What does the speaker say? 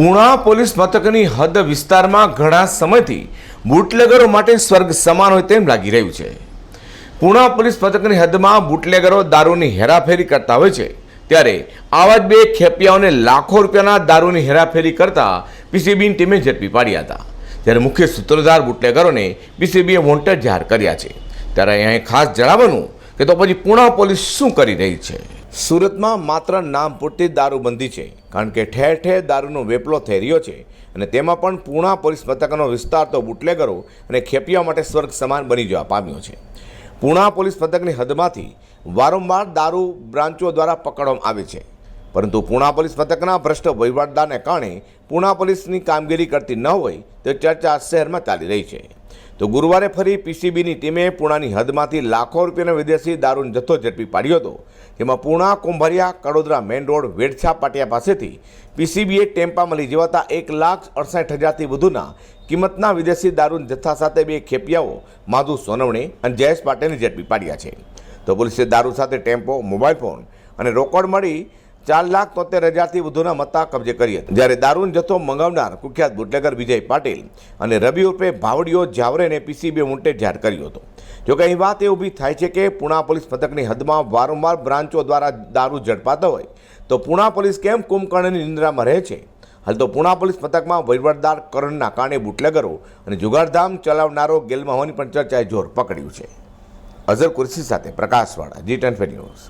Puna police મથકની હદ વિસ્તારમાં ઘણા સમયથી બુટલેગરો માટે સ્વર્ગ સમાન હોય તેમ લાગી રહ્યું છે. પૂણા પોલીસ મથકની હદમાં બુટલેગરો દારૂની હેરાફેરી કરતા હોય છે. ત્યારે આવા જ બે ખેપિયાઓને લાખો રૂપિયાના દારૂની હેરાફેરી કરતા પીસીબીની ટીમે ઝડપી પાડ્યા હતા. જ્યારે મુખ્ય સૂત્રધાર બુટલેગરોને પીસીબીએ વોન્ટેડ જાહેર કર્યા છે. ત્યારે અહીં ખાસ જણાવવાનું કે તો પછી પૂણા પોલીસ શું કરી રહી છે? સુરતમાં માત્ર નામ પૂરતી દારૂબંધી છે, કારણ કે ઠેર ઠેર દારૂનો વેપલો થઈ રહ્યો છે અને તેમાં પણ પૂણા પોલીસ મથકનો વિસ્તાર તો બુટલેગરો અને ખેપિયા માટે સ્વર્ગ સમાન બની જવા પામ્યો છે. પૂણા પોલીસ મથકની હદમાંથી વારંવાર દારૂ બ્રાન્ચો દ્વારા પકડવામાં આવે છે, પરંતુ પૂણા પોલીસ મથકના ભ્રષ્ટ વહીવટદારને કારણે પૂણા પોલીસની કામગીરી કરતી ન હોય તે ચર્ચા શહેરમાં ચાલી રહી છે. તો ગુરુવારે ફરી પીસીબીની ટીમે પૂણાની હદમાંથી લાખો રૂપિયાનો વિદેશી દારૂનો જથ્થો ઝડપી પાડ્યો હતો. જેમાં પૂણા, કુંભરિયા, કડોદરા, મેઇન રોડ, વેડછા, પાટિયા પાસેથી પીસીબીએ ટેમ્પા મળી જવાતા એક લાખ અડસઠ હજારથી વધુના કિંમતના વિદેશી દારૂના જથ્થા સાથે બે ખેપિયાઓ, માધુ સોનવણે અને જયેશ પાટેને ઝડપી પાડ્યા છે. તો પોલીસે દારૂ સાથે ટેમ્પો, મોબાઈલ ફોન અને રોકડ મળી ચાર લાખ તોતેર હજારથી વધુના મત્તા કબજે કરી હતી. જ્યારે દારૂનો જથ્થો મંગાવનાર કુખ્યાત બુટલેગર વિજય પાટીલ અને રવિ ઉર્ફે ભાવડીઓ જાવરેને પીસીબી વોન્ટેડ જાહેર કર્યો હતો. જોકે અહીં વાત એ ઊભી થાય છે કે પુણા પોલીસ મથકની હદમાં વારંવાર બ્રાન્ચો દ્વારા દારૂ ઝડપાતો હોય, તો પુણા પોલીસ કેમ કુંભકર્ણની નિંદ્રામાં રહે છે? હાલ તો પુણા પોલીસ મથકમાં વહીવટદાર કરણના કારણે બુટલેગરો અને જુગારધામ ચલાવનારો ગેલમાં હોવાની પણ ચર્ચાએ જોર પકડ્યું છે. અઝર કુરશી સાથે પ્રકાશવાળા જી ટેન ન્યૂઝ.